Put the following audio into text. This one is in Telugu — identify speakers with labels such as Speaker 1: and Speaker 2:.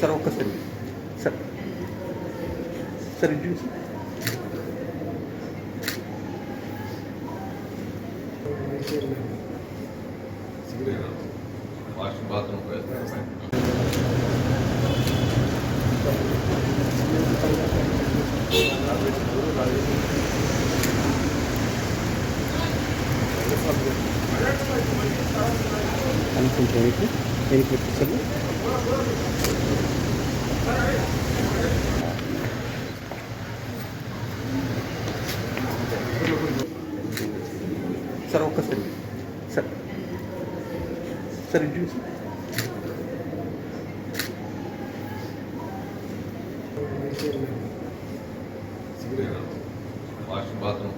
Speaker 1: సార్ ఒక్కసారి సార్. సార్ ఇంట్రడ్యూస్ చూసి.
Speaker 2: వాష్ బాత్రూమ్
Speaker 1: అనుకుంటున్నాను వెనక్కి వెనక్కి పెట్టేసారు సార్ ఒక్కసారి సార్ సార్ ఇటు చూసి
Speaker 2: వాష్ బాత్రూమ్